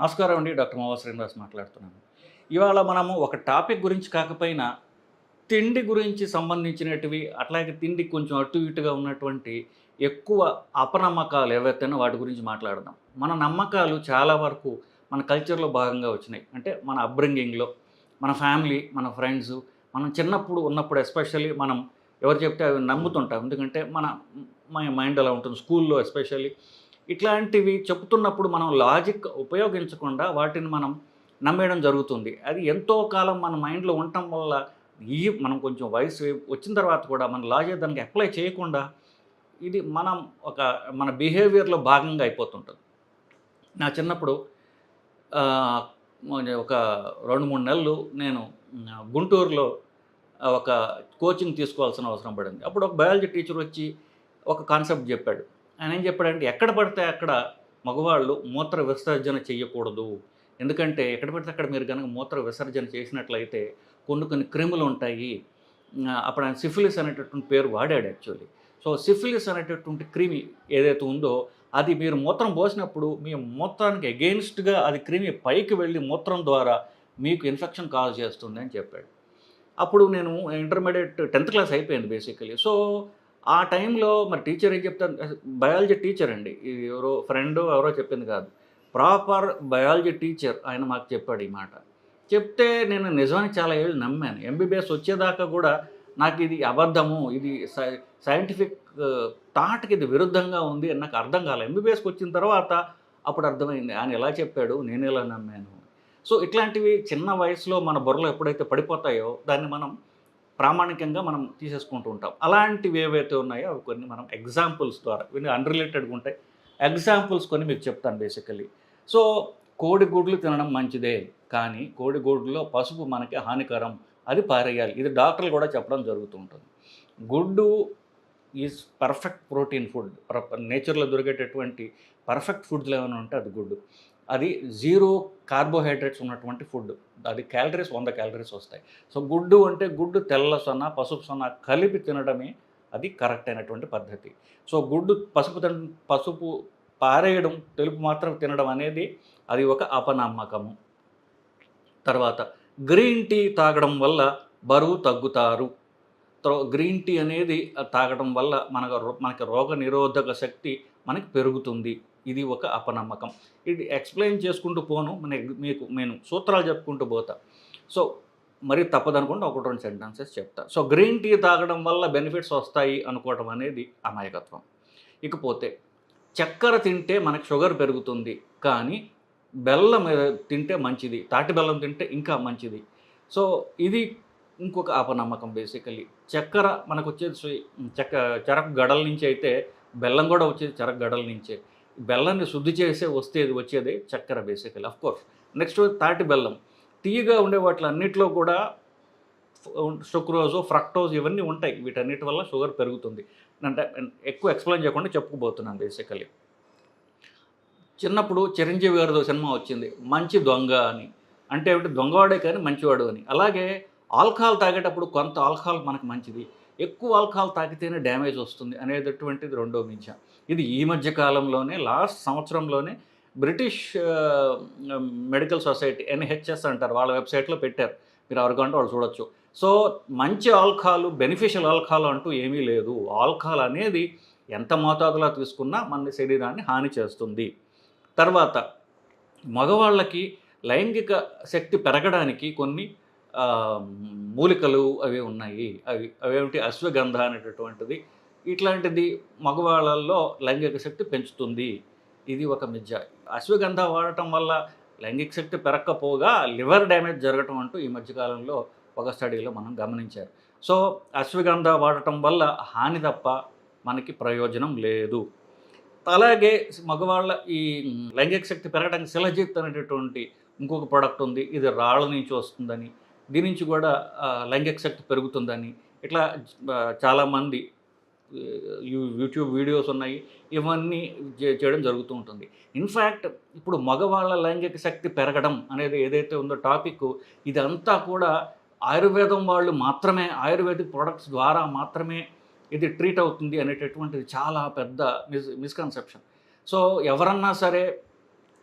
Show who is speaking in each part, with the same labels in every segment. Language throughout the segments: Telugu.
Speaker 1: నమస్కారం అండి డాక్టర్ మావా శ్రీనివాస్ మాట్లాడుతున్నాను. ఇవాళ మనము ఒక టాపిక్ గురించి కాకపోయినా తిండి గురించి సంబంధించినటివి అట్లాగే తిండి కొంచెం అటు ఇటుగా ఉన్నటువంటి ఎక్కువ అపనమ్మకాలు ఏవైతేనో వాటి గురించి మాట్లాడదాం. మన నమ్మకాలు చాలా వరకు మన కల్చర్లో భాగంగా వచ్చినాయి. అంటే మన అప్బ్రింగింగ్లో మన ఫ్యామిలీ మన ఫ్రెండ్స్ మనం చిన్నప్పుడు ఉన్నప్పుడు ఎస్పెషల్లీ మనం ఎవరు చెప్తే అవి నమ్ముతుంటాం. ఎందుకంటే మన మన మైండ్ అలా ఉంటుంది. స్కూల్లో ఎస్పెషల్లీ ఇట్లాంటివి చెప్తున్నప్పుడు మనం లాజిక్ ఉపయోగించకుండా వాటిని మనం నమ్మేయడం జరుగుతుంది. అది ఎంతో కాలం మన మైండ్లో ఉండటం వల్ల ఈ మనం కొంచెం వయసు వచ్చిన తర్వాత కూడా మన లాజిక్ దానికి అప్లై చేయకుండా ఇది మనం ఒక మన బిహేవియర్లో భాగంగా అయిపోతుంటుంది. నా చిన్నప్పుడు ఒక రెండు మూడు నెలలు నేను గుంటూరులో ఒక కోచింగ్ తీసుకోవాల్సిన అవసరం పడింది. అప్పుడు ఒక బయాలజీ టీచర్ వచ్చి ఒక కాన్సెప్ట్ చెప్పాడు. ఆయన ఏం చెప్పాడంటే ఎక్కడ పడితే అక్కడ మగవాళ్ళు మూత్ర విసర్జన చేయకూడదు ఎందుకంటే ఎక్కడ పడితే అక్కడ మీరు కనుక మూత్ర విసర్జన చేసినట్లయితే కొన్ని కొన్ని క్రిములు ఉంటాయి. ఆ, అప్పుడు ఆయన సిఫిలిస్ అనేటటువంటి పేరు వాడాడు యాక్చువల్లీ. సో సిఫిలిస్ అనేటటువంటి క్రిమి ఏదైతే ఉందో అది మీరు మూత్రం పోసినప్పుడు మీ మూత్రానికి అగెయిన్స్ట్గా అది క్రిమి పైకి వెళ్ళి మూత్రం ద్వారా మీకు ఇన్ఫెక్షన్ కాజ్ చేస్తుంది అని చెప్పాడు. అప్పుడు నేను ఇంటర్మీడియట్ టెన్త్ క్లాస్ అయిపోయింది బేసికలీ. సో ఆ టైంలో మరి టీచర్ ఏం చెప్తాను బయాలజీ టీచర్ అండి. ఇది ఎవరో ఫ్రెండ్ ఎవరో చెప్పింది కాదు. ప్రాపర్ బయాలజీ టీచర్ ఆయన మాకు చెప్పాడు ఈ మాట. చెప్తే నేను నిజానికి చాలా ఏళ్ళు నమ్మాను. ఎంబీబీఎస్ వచ్చేదాకా కూడా నాకు ఇది అబద్ధము ఇది సై సైంటిఫిక్ థాట్కి ఇది విరుద్ధంగా ఉంది అని నాకు అర్థం కాలేదు ఎంబీబీఎస్కి వచ్చిన తర్వాత అప్పుడు అర్థమైంది. ఆయన ఎలా చెప్పాడు? నేను ఎలా నమ్మాను? సో ఇట్లాంటివి చిన్న వయసులో మన బుర్రలో ఎప్పుడైతే పడిపోతాయో దాన్ని మనం ప్రామాణికంగా మనం తీసేసుకుంటూ ఉంటాం. అలాంటివి ఏవైతే ఉన్నాయో అవి కొన్ని మనం ఎగ్జాంపుల్స్ ద్వారా ఇవన్నీ అన్రిలేటెడ్గా ఉంటాయి. ఎగ్జాంపుల్స్ కొన్ని మీకు చెప్తాను బేసికలీ సో కోడిగుడ్లు తినడం మంచిదే కానీ కోడిగుడ్లో పసుపు మనకి హానికరం అది పారేయాలి. ఇది డాక్టర్లు కూడా చెప్పడం జరుగుతూ ఉంటుంది. గుడ్డు ఈజ్ పర్ఫెక్ట్ ప్రోటీన్ ఫుడ్ నేచర్లో దొరికేటటువంటి పర్ఫెక్ట్ ఫుడ్లు ఏమైనా ఉంటే అది గుడ్డు. అది జీరో కార్బోహైడ్రేట్స్ ఉన్నటువంటి ఫుడ్. అది క్యాలరీస్ వంద క్యాలరీస్ వస్తాయి. సో గుడ్డు అంటే గుడ్డు తెల్ల సొన్న పసుపు సొన్న కలిపి తినడమే అది కరెక్ట్ అయినటువంటి పద్ధతి. సో గుడ్డు పసుపు తిన పసుపు పారేయడం తెలుపు మాత్రం తినడం అనేది అది ఒక అపనమ్మకము. తర్వాత గ్రీన్ టీ తాగడం వల్ల బరువు తగ్గుతారు. గ్రీన్ టీ అనేది తాగడం వల్ల మనకు మనకి రోగ నిరోధక శక్తి మనకి పెరుగుతుంది. ఇది ఒక అపనమ్మకం. ఇది ఎక్స్ప్లెయిన్ చేసుకుంటూ పోను మన మీకు నేను సూత్రాలు చెప్పుకుంటూ పోతా. సో మరి తప్పదనుకుంటే ఒకటి రెండు సెంటెన్సెస్ చెప్తా. సో గ్రీన్ టీ తాగడం వల్ల బెనిఫిట్స్ వస్తాయి అనుకోవడం అనేది అమాయకత్వం. ఇకపోతే చక్కెర తింటే మనకు షుగర్ పెరుగుతుంది కానీ బెల్లం తింటే మంచిది తాటి బెల్లం తింటే ఇంకా మంచిది. సో ఇది ఇంకొక అపనమ్మకం బేసికలీ చక్కెర మనకు వచ్చేది చెక్క చెరకు గడల నుంచి అయితే బెల్లం కూడా వచ్చేది చెరకు గడల నుంచే. బెల్లాన్ని శుద్ధి చేసే వస్తేది వచ్చేది చక్కెర బేసికలీ అఫ్ కోర్స్ నెక్స్ట్ తాటి బెల్లం. తీయగా ఉండే వాటి అన్నిట్లో కూడా సుక్రోజ్ ఫ్రక్టోజ్ ఇవన్నీ ఉంటాయి. వీటన్నిటి వల్ల షుగర్ పెరుగుతుంది. అంటే ఎక్కువ ఎక్స్ప్లెయిన్ చేయకుండా చెప్పుకుపోతున్నాను బేసికలీ చిన్నప్పుడు చిరంజీవి గారితో సినిమా వచ్చింది మంచి దొంగ అని. అంటే ఏమిటి? దొంగవాడే కానీ మంచివాడు అని. అలాగే ఆల్కహాల్ తాగేటప్పుడు కొంత ఆల్కహాల్ మనకు మంచిది. ఎక్కువ ఆల్కహాల్ తాగితేనే డ్యామేజ్ వస్తుంది అనేటటువంటిది రెండో మించ. ఇది ఈ మధ్య కాలంలోనే లాస్ట్ సంవత్సరంలోనే బ్రిటిష్ మెడికల్ సొసైటీ ఎన్హెచ్ఎస్ అంటారు వాళ్ళ వెబ్సైట్లో పెట్టారు. మీరు ఎవరికంటే వాళ్ళు చూడొచ్చు. సో మంచి ఆల్కహాల్ బెనిఫిషియల్ ఆల్కహాల్ అంటూ ఏమీ లేదు. ఆల్కహాల్ అనేది ఎంత మోతాదులో తీసుకున్నా మన శరీరాన్ని హాని చేస్తుంది. తర్వాత మగవాళ్ళకి లైంగిక శక్తి పెరగడానికి కొన్ని మూలికలు అవి ఉన్నాయి. అవి అవేమిటి? అశ్వగంధ అనేటటువంటిది. ఇట్లాంటిది మగవాళ్ళల్లో లైంగిక శక్తి పెంచుతుంది. ఇది ఒక మిథ్య. అశ్వగంధ వాడటం వల్ల లైంగిక శక్తి పెరక్కపోగా లివర్ డ్యామేజ్ జరగటం అంటూ ఈ మధ్యకాలంలో ఒక స్టడీలో మనం గమనించారు. సో అశ్వగంధ వాడటం వల్ల హాని తప్ప మనకి ప్రయోజనం లేదు. అలాగే మగవాళ్ళ ఈ లైంగిక శక్తి పెరగడానికి శిలజిత్ అనేటటువంటి ఇంకొక ప్రోడక్ట్ ఉంది. ఇది రాళ్ళ నుంచి వస్తుందని. దీని నుంచి కూడా లైంగిక శక్తి పెరుగుతుందని. ఇట్లా చాలామంది యూ- యూట్యూబ్ వీడియోస్ ఉన్నాయి. ఇవన్నీ చేయడం జరుగుతూ ఉంటుంది. ఇన్ఫ్యాక్ట్ ఇప్పుడు మగవాళ్ళ లైంగిక శక్తి పెరగడం అనేది ఏదైతే ఉందో టాపిక్ ఇదంతా కూడా ఆయుర్వేదం వాళ్ళు మాత్రమే ఆయుర్వేదిక్ ప్రొడక్ట్స్ ద్వారా మాత్రమే ఇది ట్రీట్ అవుతుంది అనేటటువంటిది చాలా పెద్ద మిస్ మిస్కన్సెప్షన్ సో ఎవరన్నా సరే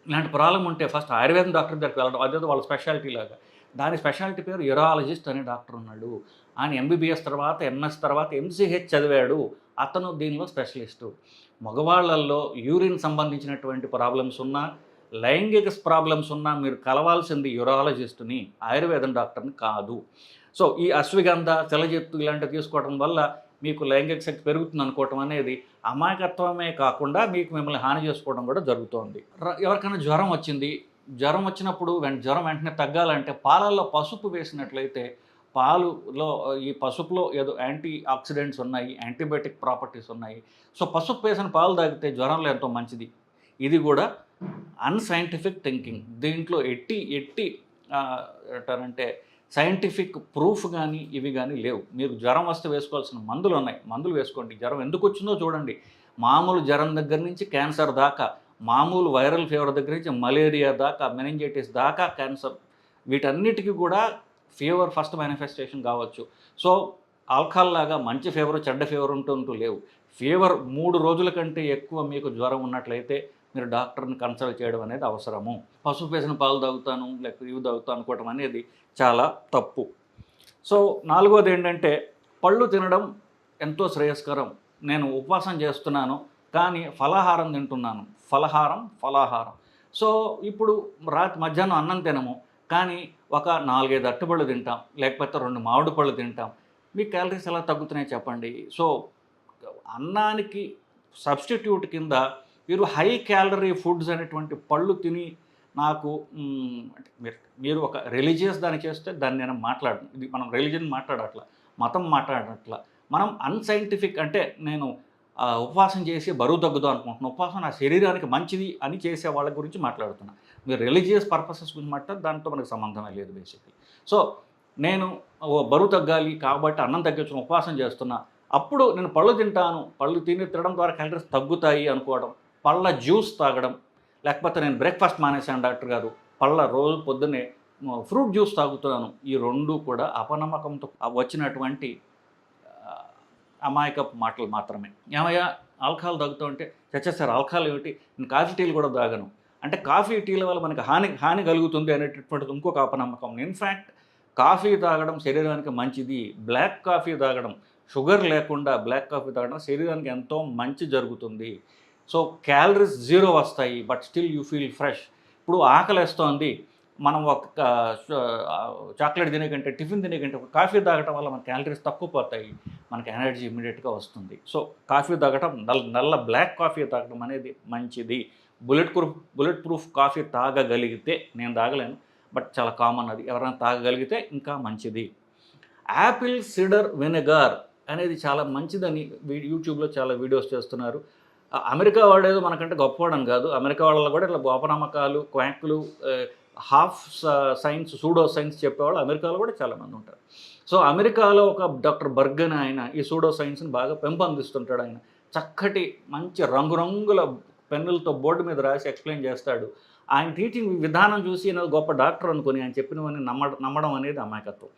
Speaker 1: ఇలాంటి ప్రాబ్లం ఉంటే ఫస్ట్ ఆయుర్వేదం డాక్టర్ దగ్గరికి వెళ్ళడం అదేదో వాళ్ళ స్పెషాలిటీ లాగా. దాని స్పెషాలిటీ పేరు యూరాలజిస్ట్ అనే డాక్టర్ ఉన్నాడు. ఆయన ఎంబీబీఎస్ తర్వాత ఎంఎస్ తర్వాత ఎంసీహెచ్ చదివాడు. అతను దీనిలో స్పెషలిస్టు. మగవాళ్ళల్లో యూరిన్ సంబంధించినటువంటి ప్రాబ్లమ్స్ ఉన్నా లైంగిక ప్రాబ్లమ్స్ ఉన్నా మీరు కలవాల్సింది యూరాలజిస్ట్ని ఆయుర్వేదం డాక్టర్ని కాదు. సో ఈ అశ్వగంధ తెలజెత్తు ఇలాంటివి తీసుకోవడం వల్ల మీకు లైంగిక శక్తి పెరుగుతుంది అనుకోవటం అనేది అమాయకత్వమే కాకుండా మీకు మిమ్మల్ని హాని చేసుకోవడం కూడా జరుగుతోంది. ఎవరికైనా జ్వరం వచ్చింది జ్వరం వచ్చినప్పుడు వెంట జ్వరం వెంటనే తగ్గాలంటే పాలల్లో పసుపు వేసినట్లయితే పాలులో ఈ పసుపులో ఏదో యాంటీ ఆక్సిడెంట్స్ ఉన్నాయి యాంటీబయాటిక్ ప్రాపర్టీస్ ఉన్నాయి. సో పసుపు వేసిన పాలు తాగితే జ్వరంలో ఎంతో మంచిది. ఇది కూడా అన్సైంటిఫిక్ థింకింగ్. దీంట్లో ఎట్టి ఎట్టి ఆ, సైంటిఫిక్ ప్రూఫ్ కానీ ఇవి కానీ లేవు. మీరు జ్వరం వస్తే వేసుకోవాల్సిన మందులు ఉన్నాయి. మందులు వేసుకోండి. జ్వరం ఎందుకు వచ్చిందో చూడండి. మామూలు జ్వరం దగ్గర నుంచి క్యాన్సర్ దాకా మామూలు వైరల్ ఫీవర్ దగ్గర నుంచి మలేరియా దాకా మెనింజైటిస్ దాకా క్యాన్సర్ వీటన్నిటికీ కూడా ఫీవర్ ఫస్ట్ మేనిఫెస్టేషన్ కావచ్చు. సో ఆల్కహాల్ లాగా మంచి ఫీవర్ చెడ్డ ఫీవర్ ఉంటుంటూ లేవు. ఫీవర్ మూడు రోజుల కంటే ఎక్కువ మీకు జ్వరం ఉన్నట్లయితే మీరు డాక్టర్ని కన్సల్ట్ చేయడం అనేది అవసరము. పసుపు వేసిన పాలు తాగుతాను లేకపోతే ఇవి తాగుతాను అనుకోవటం అనేది చాలా తప్పు. సో నాలుగోది ఏంటంటే పళ్ళు తినడం ఎంతో శ్రేయస్కరం. నేను ఉపవాసం చేస్తున్నాను కానీ ఫలాహారం తింటున్నాను. ఫలహారం ఫలాహారం. సో ఇప్పుడు రాత్రి మధ్యాహ్నం అన్నం తినము కానీ ఒక నాలుగైదు అట్టుపళ్ళు తింటాం లేకపోతే రెండు మామిడి పళ్ళు తింటాం. మీ క్యాలరీస్ ఎలా తగ్గుతున్నాయి చెప్పండి? సో అన్నానికి సబ్స్టిట్యూట్ కింద మీరు హై క్యాలరీ ఫుడ్స్ అనేటువంటి పళ్ళు తిని నాకు అంటే మీరు మీరు ఒక రిలీజియస్ దాన్ని చేస్తే దాన్ని నేను మాట్లాడను. ఇది మనం రిలీజియన్ మాట్లాడట్లా మతం మాట్లాడట్లా. మనం అన్సైంటిఫిక్ అంటే నేను ఉపవాసం చేసి బరువు తగ్గుదాం అనుకుంటున్నాను ఉపవాసం నా శరీరానికి మంచిది అని చేసే వాళ్ళ గురించి మాట్లాడుతున్నా. మీరు రిలీజియస్ పర్పసెస్ గురించి మాట్లాడితే దాంతో మనకు సంబంధమే లేదు బేసిక్లీ సో నేను ఓ బరువు తగ్గాలి కాబట్టి అన్నం తగ్గించుకుని ఉపవాసం చేస్తున్నా. అప్పుడు నేను పళ్ళు తింటాను. పళ్ళు తిని తినడం ద్వారా క్యాలరీస్ తగ్గుతాయి అనుకోవడం. పళ్ళ జ్యూస్ తాగడం. లేకపోతే నేను బ్రేక్ఫాస్ట్ మానేశాను డాక్టర్ గారు. పళ్ళ రోజు పొద్దున్నే ఫ్రూట్ జ్యూస్ తాగుతున్నాను. ఈ రెండు కూడా అపనమ్మకంతో వచ్చినటువంటి అమాయకపు మాటలు మాత్రమే. ఏమయ్యా? ఆల్కహాల్ తాగుతూ ఉంటే చచ్చేస్తారు ఆల్కహాల్ ఏమిటి? నేను కాఫీ టీలు కూడా తాగను. అంటే కాఫీ టీల వల్ల మనకి హాని హాని కలుగుతుంది అనేటటువంటిది ఇంకొక అపనమ్మకం ఇన్ఫ్యాక్ట్ కాఫీ తాగడం శరీరానికి మంచిది. బ్లాక్ కాఫీ తాగడం షుగర్ లేకుండా బ్లాక్ కాఫీ తాగడం శరీరానికి ఎంతో మంచి జరుగుతుంది. సో క్యాలరీస్ జీరో వస్తాయి but still you feel fresh ఇప్పుడు ఆకలేస్తోంది. మనం ఒక చాక్లెట్ తినే కంటే టిఫిన్ తినే కంటే ఒక కాఫీ తాగటం వల్ల మన క్యాలరీస్ తక్కువ పోతాయి మనకి ఎనర్జీ ఇమీడియట్గా వస్తుంది. సో కాఫీ తాగటం నల్ల నల్ల బ్లాక్ కాఫీ తాగడం అనేది మంచిది. Bulletproof bulletproof coffee తాగగలిగితే నేను తాగలేను బట్ చాలా కామన్ అది. ఎవరైనా తాగగలిగితే ఇంకా మంచిది. యాపిల్ సిడర్ వెనిగర్ అనేది చాలా మంచిదని యూట్యూబ్లో చాలా వీడియోస్ చేస్తున్నారు. అమెరికా వాడేదో మనకంటే గొప్పవాడని కాదు. అమెరికా వాళ్ళలో కూడా ఇట్లా గోపనమ్మకాలు క్వాంకులు హాఫ్ సైన్స్ సూడో సైన్స్ చెప్పేవాళ్ళు అమెరికాలో కూడా చాలామంది ఉంటారు. సో అమెరికాలో ఒక డాక్టర్ బర్గన్ ఆయన ఈ సూడో సైన్స్ని బాగా పెంపొందిస్తుంటాడు ఆయన. చక్కటి మంచి రంగురంగుల పెన్నులతో బోర్డు మీద రాసి ఎక్స్ప్లెయిన్ చేస్తాడు. ఆయన టీచింగ్ విధానం చూసి నేను గొప్ప డాక్టర్ అనుకుని ఆయన చెప్పినవన్నీ నమ్మ నమ్మడం అనేది అమాయకత్వం.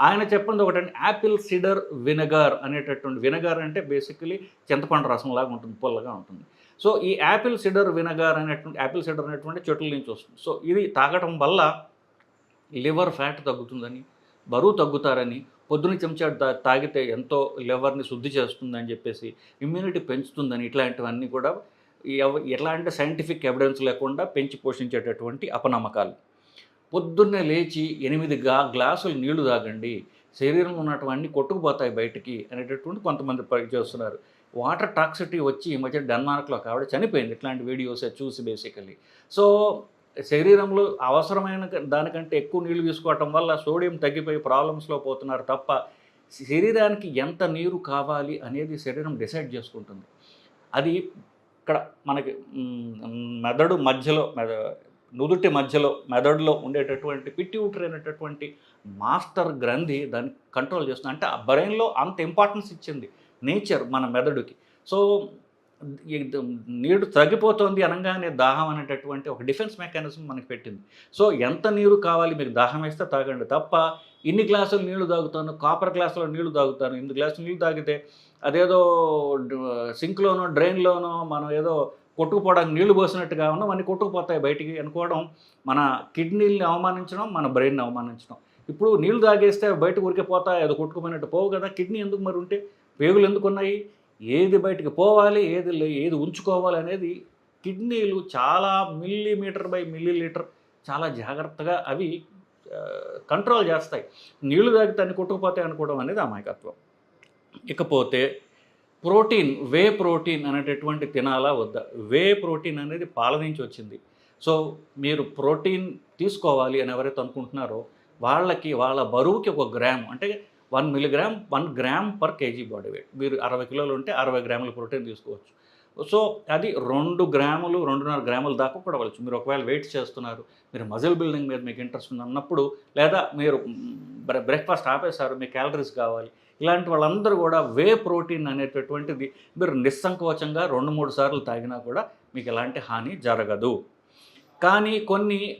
Speaker 1: ఆయన చెప్పింది ఒకటంటే యాపిల్ సిడర్ వినగార్ అనేటటువంటి వినగార్ అంటే బేసికలీ చింతపండు రసంలాగా ఉంటుంది పుల్లగా ఉంటుంది. సో ఈ యాపిల్ సిడర్ వినగార్ అనేటువంటి యాపిల్ సిడర్ అనేటువంటి చెట్ల నుంచి వస్తుంది. సో ఇది తాగటం వల్ల లివర్ ఫ్యాట్ తగ్గుతుందని బరువు తగ్గుతారని పొద్దున చెంచా తాగితే ఎంతో లివర్ని శుద్ధి చేస్తుందని చెప్పేసి ఇమ్యూనిటీ పెంచుతుందని ఇట్లాంటివన్నీ కూడా ఎలాంటి సైంటిఫిక్ ఎవిడెన్స్ లేకుండా పెంచి పోషించేటటువంటి అపనమ్మకాలు. పొద్దున్నే లేచి ఎనిమిది గా గ్లాసులు నీళ్ళు తాగండి. శరీరంలో ఉన్నటువంటి కొట్టుకుపోతాయి బయటికి అనేటటువంటి కొంతమంది పని చేస్తున్నారు. వాటర్ టాక్సిటీ వచ్చి ఈ మధ్య డెన్మార్క్లో ఒక చనిపోయింది. ఇట్లాంటి వీడియోస్ చూసి బేసికలీ సో శరీరంలో అవసరమైన దానికంటే ఎక్కువ నీళ్ళు తీసుకోవటం వల్ల సోడియం తగ్గిపోయి ప్రాబ్లమ్స్లో పోతున్నారు తప్ప శరీరానికి ఎంత నీరు కావాలి అనేది శరీరం డిసైడ్ చేసుకుంటుంది. అది ఇక్కడ మనకి మెదడు మధ్యలో మెద నుదుటి మధ్యలో మెదడులో ఉండేటటువంటి పిట్యూటరీ అనేటటువంటి మాస్టర్ గ్రంథి దాన్ని కంట్రోల్ చేస్తుంది. అంటే ఆ బ్రెయిన్లో అంత ఇంపార్టెన్స్ ఇచ్చింది. నేచర్ మన మెదడుకి. సో నీరు తగ్గిపోతుంది అనగానే దాహం అనేటటువంటి ఒక డిఫెన్స్ మెకానిజం మనకి పెట్టింది. సో ఎంత నీరు కావాలి మీకు దాహం వేస్తే తాగండి. తప్ప ఇన్ని గ్లాసులు నీళ్ళు తాగుతాను కాపర్ గ్లాసులో నీళ్ళు తాగుతాను ఇన్ని గ్లాసులు నీళ్ళు తాగితే అదేదో సింక్లోనో డ్రైన్లోనో మనం ఏదో కొట్టుకుపోవడానికి నీళ్ళు పోసినట్టుగా ఉన్నాం అన్నీ కొట్టుకుపోతాయి బయటికి అనుకోవడం మన కిడ్నీని అవమానించడం మన బ్రెయిన్ని అవమానించడం. ఇప్పుడు నీళ్ళు తాగేస్తే బయటకు ఉరికే పోతాయి అది కొట్టుకుపోయినట్టు పోవు కదా కిడ్నీ ఎందుకు మరి ఉంటే పేగులు ఎందుకు ఉన్నాయి ఏది బయటికి పోవాలి ఏది లే- ఏది ఉంచుకోవాలి అనేది కిడ్నీలు చాలా మిల్లీమీటర్ బై మిల్లీ లీటర్ చాలా జాగ్రత్తగా అవి కంట్రోల్ చేస్తాయి. నీళ్ళు తాగితే దాన్ని కొట్టుకుపోతాయి అనుకోవడం అనేది అమాయకత్వం. ఇకపోతే ప్రోటీన్ వే ప్రోటీన్ అనేటటువంటి తినాలా వద్దా? వే ప్రోటీన్ అనేది పాల నుంచి వచ్చింది. సో మీరు ప్రోటీన్ తీసుకోవాలి అని ఎవరైతే అనుకుంటున్నారో వాళ్ళకి వాళ్ళ బరువుకి ఒక గ్రామ్ అంటే one milligram one gram per KG body weight. మీరు అరవై కిలోలు ఉంటే అరవై గ్రాముల ప్రోటీన్ తీసుకోవచ్చు. సో అది రెండు గ్రాములు రెండున్నర గ్రాముల దాకా కూడా వెళ్ళచ్చు మీరు ఒకవేళ వెయిట్ చేస్తున్నారు మీరు మజిల్ బిల్డింగ్ మీద మీకు ఇంట్రెస్ట్ ఉంది అన్నప్పుడు లేదా మీరు బ్రేక్ఫాస్ట్ ఆపేశారు మీకు క్యాలరీస్ కావాలి ఇలాంటి వాళ్ళందరూ కూడా వే ప్రోటీన్ అనేటటువంటిది మీరు నిస్సంకోచంగా రెండు మూడు సార్లు తాగినా కూడా మీకు ఎలాంటి హాని జరగదు. కానీ కొన్ని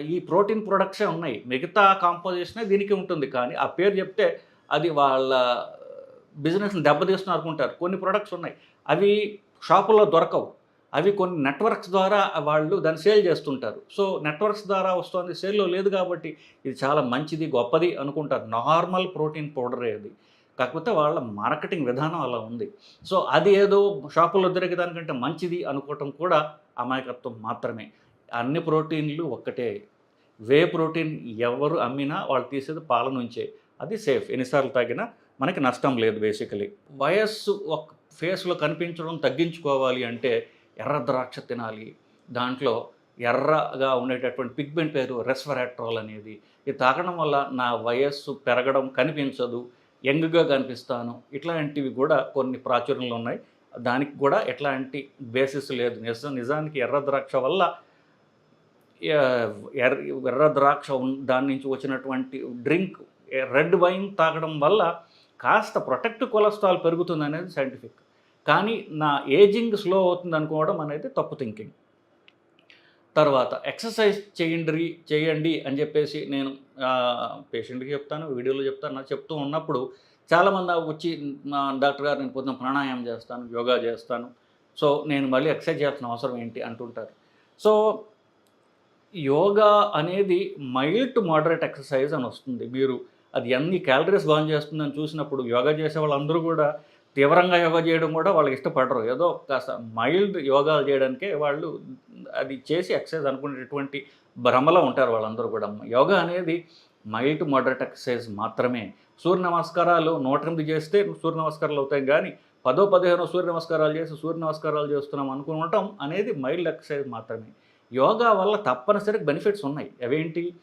Speaker 1: ఈ ప్రోటీన్ ప్రొడక్ట్సే ఉన్నాయి. మిగతా కాంపోజిషనే దీనికి ఉంటుంది. కానీ ఆ పేరు చెప్తే అది వాళ్ళ బిజినెస్ని దెబ్బతీస్తున్నారు అనుకుంటారు. కొన్ని ప్రొడక్ట్స్ ఉన్నాయి. అవి షాపుల్లో దొరకవు. అవి కొన్ని నెట్వర్క్స్ ద్వారా వాళ్ళు దాన్ని సేల్ చేస్తుంటారు. సో నెట్వర్క్స్ ద్వారా వస్తుంది. సేల్లో లేదు కాబట్టి ఇది చాలా మంచిది గొప్పది అనుకుంటారు. నార్మల్ ప్రోటీన్ పౌడర్ అది. కాకపోతే వాళ్ళ మార్కెటింగ్ విధానం అలా ఉంది. సో అది ఏదో షాపుల్లో దొరికే దానికంటే మంచిది అనుకోవటం కూడా అమాయకత్వం మాత్రమే. అన్ని ప్రోటీన్లు ఒక్కటే. వే ప్రోటీన్ ఎవరు అమ్మినా వాళ్ళు తీసేది పాల నుంచే. అది సేఫ్. ఎన్నిసార్లు తాగినా మనకి నష్టం లేదు బేసికలీ. వయస్సు ఒక ఫేస్లో కనిపించడం తగ్గించుకోవాలి అంటే ఎర్ర ద్రాక్ష తినాలి. దాంట్లో ఎర్రగా ఉండేటటువంటి పిగ్మెంట్ పేరు రెస్వరాట్రాల్ అనేది. ఇది తాగడం వల్ల నా వయస్సు పెరగడం కనిపించదు. యంగ్గా కనిపిస్తాను. ఇట్లాంటివి కూడా కొన్ని ప్రాచుర్యంలో ఉన్నాయి. దానికి కూడా ఎట్లాంటి బేసిస్ లేదు. నిజ నిజానికి ఎర్ర ద్రాక్ష వల్ల ఎర్ర ఎర్ర ద్రాక్ష దాని నుంచి వచ్చినటువంటి డ్రింక్ రెడ్ వైన్ తాగడం వల్ల కాస్త ప్రొటెక్ట్ కొలెస్ట్రాల్ పెరుగుతుంది అనేది సైంటిఫిక్. కానీ నా ఏజింగ్ స్లో అవుతుంది అనుకోవడం అనేది తప్పు థింకింగ్. తర్వాత ఎక్సర్సైజ్ చేయండి చేయండి అని చెప్పేసి నేను పేషెంట్కి చెప్తాను వీడియోలో చెప్తాను. నాకు చెప్తూ ఉన్నప్పుడు చాలామంది వచ్చి "నా డాక్టర్ గారు నేను పొద్దున ప్రాణాయామం చేస్తాను యోగా చేస్తాను. సో నేను మళ్ళీ ఎక్సర్సైజ్ చేస్తున్న అవసరం ఏంటి అంటుంటారు. సో యోగా అనేది మైల్డ్ టు మోడరేట్ ఎక్సర్సైజ్ అని వస్తుంది. మీరు అది ఎన్ని క్యాలరీస్ బర్న్ చేస్తుందని చూసినప్పుడు యోగా చేసే వాళ్ళందరూ కూడా తీవ్రంగా యోగా చేయడం కూడా వాళ్ళకి ఇష్టపడరు. ఏదో కాస్త మైల్డ్ యోగాలు చేయడానికే వాళ్ళు అది చేసి ఎక్సర్సైజ్ అనుకునేటటువంటి భ్రమలో ఉంటారు వాళ్ళందరూ కూడా. యోగా అనేది మైల్డ్ టు మోడరేట్ ఎక్సర్సైజ్ మాత్రమే. సూర్య నమస్కారాలు నూట ఎనిమిది చేస్తే సూర్య నమస్కారాలు అవుతాయి కానీ పదో పదిహేనో సూర్య నమస్కారాలు చేసి సూర్య నమస్కారాలు చేస్తున్నాం అనుకుంటాం అనేది మైల్డ్ ఎక్సర్సైజ్ మాత్రమే. యోగా వల్ల తప్పనిసరిగా బెనిఫిట్స్ ఉన్నాయి. అవేంటి?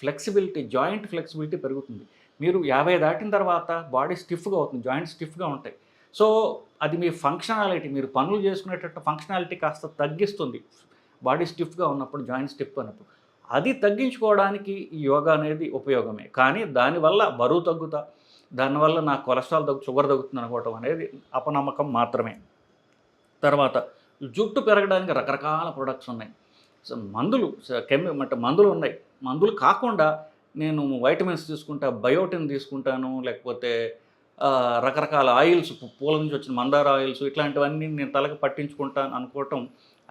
Speaker 1: ఫ్లెక్సిబిలిటీ జాయింట్ ఫ్లెక్సిబిలిటీ పెరుగుతుంది. మీరు యాభై దాటిన తర్వాత బాడీ స్టిఫ్గా అవుతుంది. జాయింట్ స్టిఫ్గా ఉంటాయి. సో అది మీ ఫంక్షనాలిటీ మీరు పనులు చేసుకునేటట్టు ఫంక్షనాలిటీ కాస్త తగ్గిస్తుంది. బాడీ స్టిఫ్గా ఉన్నప్పుడు జాయింట్ స్టిఫ్ అన్నప్పుడు. అది తగ్గించుకోవడానికి ఈ యోగా అనేది ఉపయోగమే. కానీ దానివల్ల బరువు తగ్గుతా దానివల్ల నా కొలెస్ట్రాల్ తగ్గు షుగర్ తగ్గుతుంది అనుకోవటం అనేది అపనమ్మకం మాత్రమే. తర్వాత జుట్టు పెరగడానికి రకరకాల ప్రొడక్ట్స్ ఉన్నాయి. మందులు కెమి అంటే మందులు ఉన్నాయి. మందులు కాకుండా నేను వైటమిన్స్ తీసుకుంటా బయోటిన్ తీసుకుంటాను లేకపోతే రకరకాల ఆయిల్స్ పూల నుంచి వచ్చిన మందార ఆయిల్స్ ఇట్లాంటివన్నీ నేను తలకి పట్టించుకుంటాను అనుకోవటం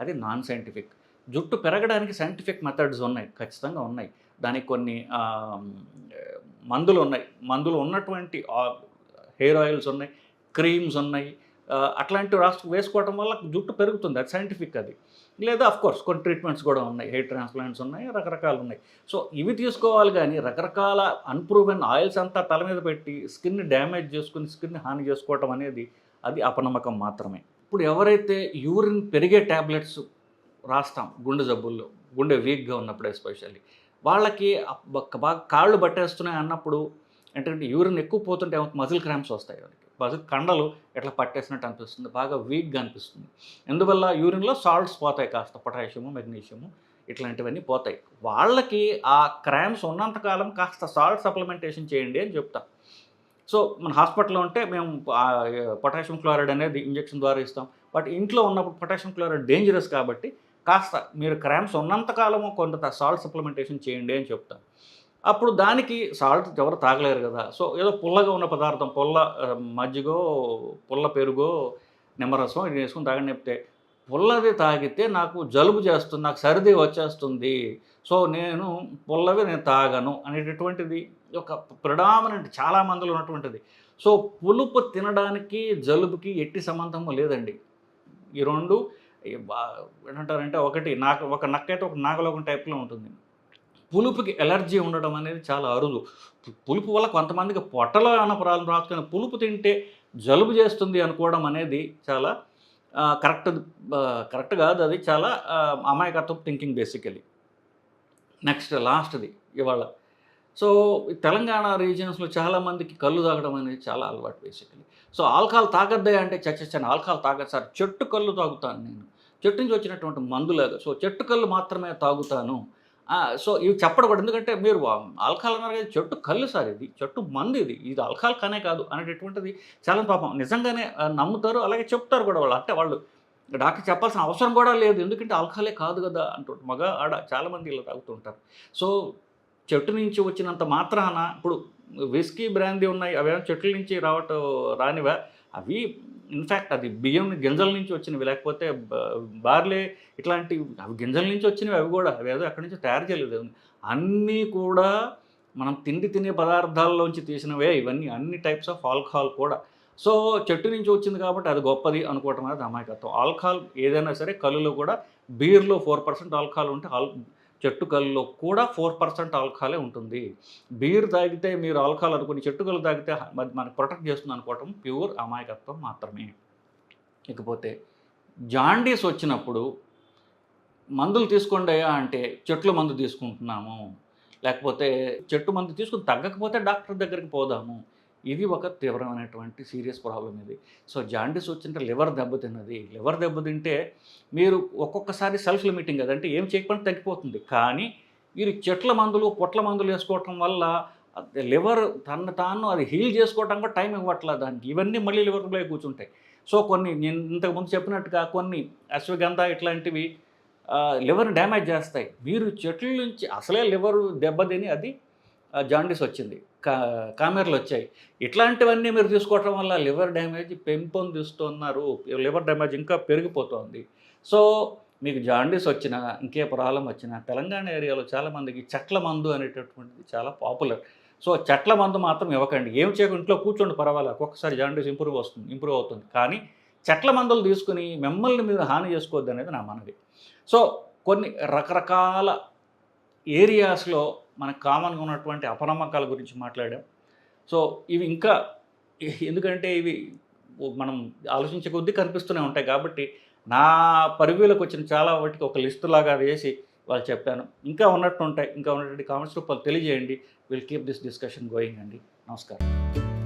Speaker 1: అది నాన్ సైంటిఫిక్. జుట్టు పెరగడానికి సైంటిఫిక్ మెథడ్స్ ఉన్నాయి ఖచ్చితంగా ఉన్నాయి. దానికి కొన్ని మందులు ఉన్నాయి. మందులు ఉన్నటువంటి హెయిర్ ఆయిల్స్ ఉన్నాయి క్రీమ్స్ ఉన్నాయి. అట్లాంటివి రాసు వేసుకోవడం వల్ల జుట్టు పెరుగుతుంది. అది సైంటిఫిక్ అది. లేదా అఫ్కోర్స్ కొన్ని ట్రీట్మెంట్స్ కూడా ఉన్నాయి. హెయిర్ ట్రాన్స్ప్లాంట్స్ ఉన్నాయి రకరకాలు ఉన్నాయి. సో ఇవి తీసుకోవాలి కానీ రకరకాల అన్ప్రూవెన్ ఆయిల్స్ అంతా తల మీద పెట్టి స్కిన్ డ్యామేజ్ చేసుకుని స్కిన్ హాని చేసుకోవటం అనేది అది అపనమ్మకం మాత్రమే. ఇప్పుడు ఎవరైతే యూరిన్ పెరిగే ట్యాబ్లెట్స్ రాస్తాం గుండె జబ్బుల్లో గుండె వీక్గా ఉన్నప్పుడు ఎస్పెషల్లీ వాళ్ళకి బాగా కాళ్ళు పట్టేస్తున్నాయి అన్నప్పుడు ఏంటంటే యూరిన్ ఎక్కువ పోతుంటే మజిల్ క్రాంప్స్ వస్తాయి వాళ్ళకి. మజిల్ కండలు ఇట్లా పట్టేసినట్టు అనిపిస్తుంది బాగా వీక్గా అనిపిస్తుంది. ఎందువల్ల? యూరిన్లో సాల్ట్స్ పోతాయి కాస్త పొటాషియము మెగ్నీషియము ఇట్లాంటివన్నీ పోతాయి. వాళ్ళకి ఆ క్రామ్స్ ఉన్నంతకాలం కాస్త సాల్ట్ సప్లిమెంటేషన్ చేయండి అని చెప్తాం. సో మన హాస్పిటల్లో ఉంటే మేము పొటాషియం క్లోరైడ్ అనేది ఇంజెక్షన్ ద్వారా ఇస్తాం. బట్ ఇంట్లో ఉన్నప్పుడు పొటాషియం క్లోరైడ్ డేంజరస్ కాబట్టి కాస్త మీరు క్రామ్స్ ఉన్నంతకాలము కొంత సాల్ట్ సప్లిమెంటేషన్ చేయండి అని చెప్తాం. అప్పుడు దానికి సాల్ట్ ఎవరు తాగలేరు కదా. సో ఏదో పుల్లగా ఉన్న పదార్థం పుల్ల మజ్జిగో పుల్ల పెరుగో నిమ్మరసం ఇది వేసుకుని తాగని చెప్తే పుల్లది తాగితే నాకు జలుబు చేస్తుంది నాకు సర్ది వచ్చేస్తుంది. సో నేను పుల్లవి నేను తాగను అనేటటువంటిది ఒక ప్రిడామినెంట్ చాలా మందిలో ఉన్నటువంటిది. సో పులుపు తినడానికి జలుబుకి ఎట్టి సంబంధము లేదండి. ఈ రెండు ఏంటంటారంటే ఒకటి నాకు ఒక నక్క అయితే ఒక నాగలోకం టైప్లో ఉంటుంది. పులుపుకి ఎలర్జీ ఉండడం అనేది చాలా అరుదు. పులుపు వల్ల కొంతమందికి పొట్టలో అన్న ప్రాబ్లం రావచ్చు కానీ పులుపు తింటే జలుబు చేస్తుంది అనుకోవడం అనేది చాలా కరెక్ట్ కరెక్ట్ కాదు. అది చాలా అమాయకత్వం థింకింగ్ బేసికలీ నెక్స్ట్ లాస్ట్ది ఇవాళ. సో తెలంగాణ రీజియన్స్లో చాలామందికి కళ్ళు తాగడం అనేది చాలా అలవాటు బేసికలీ సో ఆల్కహాల్ తాగద్దే అంటే చచ్చాను ఆల్కహాల్ తాగదు సార్. చెట్టు కళ్ళు తాగుతాను నేను. చెట్టు నుంచి వచ్చినటువంటి మందులాగా. సో చెట్టు కళ్ళు మాత్రమే తాగుతాను. సో ఇవి చెప్పడం కూడా ఎందుకంటే మీరు ఆల్కహాల్ అన్నారు కదా చెట్టు కళ్ళు సార్ ఇది. చెట్టు మందు ఇది. ఇది ఆల్కహాల్ కానే కాదు అనేటటువంటిది చాలా పాపం. నిజంగానే నమ్ముతారు అలాగే చెప్తారు కూడా వాళ్ళు. అంటే వాళ్ళు డాక్టర్ చెప్పాల్సిన అవసరం కూడా లేదు. ఎందుకంటే ఆల్కహాలే కాదు కదా అంటుంటారు. మగ ఆడ చాలామంది ఇలా తాగుతుంటారు. సో చెట్టు నుంచి వచ్చినంత మాత్రాన ఇప్పుడు విస్కీ బ్రాందీ ఉన్నాయి. అవేమో చెట్ల నుంచి రావటం రానివా? అవి ఇన్ఫ్యాక్ట్ అది బియ్యం గింజల నుంచి వచ్చినవి లేకపోతే బార్లే ఇట్లాంటి అవి గింజల నుంచి వచ్చినవి అవి కూడా అవి ఏదో అక్కడి నుంచి తయారు చేయలేదు. అన్నీ కూడా మనం తిండి తినే పదార్థాల్లోంచి తీసినవే ఇవన్నీ అన్ని టైప్స్ ఆఫ్ ఆల్కహాల్ కూడా. సో చెట్టు నుంచి వచ్చింది కాబట్టి అది గొప్పది అనుకోవటం అనేది అమాయకత్వం. ఆల్కహాల్ ఏదైనా సరే కళ్ళులో కూడా బీర్లో ఫోర్ పర్సెంట్ ఆల్కహాల్ ఉంటే ఆల్ చెట్టు కళ్ళులో కూడా ఫోర్ పర్సెంట్ ఆల్కహాలే ఉంటుంది. బీర్ తాగితే మీరు ఆల్కహాల్ అనుకుని చెట్టు తాగితే అది మనకు ప్రొటెక్ట్ చేస్తుంది అనుకోవటం ప్యూర్ అమాయకత్వం మాత్రమే. ఇకపోతే జాండీస్ వచ్చినప్పుడు మందులు తీసుకోండి అయ్యా అంటే చెట్ల మందు తీసుకుంటున్నాము. లేకపోతే చెట్టు మందు తీసుకుని తగ్గకపోతే డాక్టర్ దగ్గరికి పోదాము. ఇది ఒక తీవ్రమైనటువంటి సీరియస్ ప్రాబ్లం ఇది. సో జాండీస్ వచ్చింటే లివర్ దెబ్బతిన్నది లివర్ దెబ్బతింటే మీరు ఒక్కొక్కసారి సెల్ఫ్ లిమిటింగ్ కదంటే ఏం చేయకుండా తగ్గిపోతుంది. కానీ మీరు చెట్ల మందులు పొట్ల మందులు వేసుకోవటం వల్ల లివర్ తను తాను అది హీల్ చేసుకోవటం కూడా టైం ఇవ్వట్లేదు. దానికి ఇవన్నీ మళ్ళీ లివర్లో కూర్చుంటాయి. సో కొన్ని నేను ఇంతకుముందు చెప్పినట్టుగా కొన్ని అశ్వగంధ ఇట్లాంటివి లివర్ని డ్యామేజ్ చేస్తాయి. మీరు చెట్ల నుంచి అసలే లివర్ దెబ్బతిని అది జాండీస్ వచ్చింది. కా కామెర్లు వచ్చాయి. ఇట్లాంటివన్నీ మీరు తీసుకోవటం వల్ల లివర్ డ్యామేజ్ పెంపొందిస్తున్నారు లివర్ డ్యామేజ్ ఇంకా పెరిగిపోతుంది. సో మీకు జాండీస్ వచ్చినా ఇంకే ప్రాబ్లం వచ్చినా తెలంగాణ ఏరియాలో చాలామందికి చెట్ల మందు అనేటటువంటిది చాలా పాపులర్. సో చెట్ల మందు మాత్రం ఇవ్వకండి. ఏం చేయకుండా ఇంట్లో కూర్చోండి పర్వాలేదు. ఒక్కొక్కసారి జాండీస్ ఇంప్రూవ్ వస్తుంది ఇంప్రూవ్ అవుతుంది. కానీ చెట్ల మందులు తీసుకుని మిమ్మల్ని మీరు హాని చేసుకోవద్దు అనేది నా మనవి. సో కొన్ని రకరకాల ఏరియాస్లో మనకు కామన్గా ఉన్నటువంటి అపనమ్మకాల గురించి మాట్లాడాం. సో ఇవి ఇంకా ఎందుకంటే ఇవి మనం ఆలోచించే కొద్దీ కనిపిస్తూనే ఉంటాయి కాబట్టి నా పరివ్యూలకు వచ్చిన చాలా వాటికి ఒక లిస్టు లాగా వేసి వాళ్ళు చెప్పాను. ఇంకా ఉన్నట్టు ఉంటాయి ఇంకా ఉన్నటువంటి కామెంట్స్ రూపాయలు తెలియజేయండి. Will keep this discussion going అండి. నమస్కారం.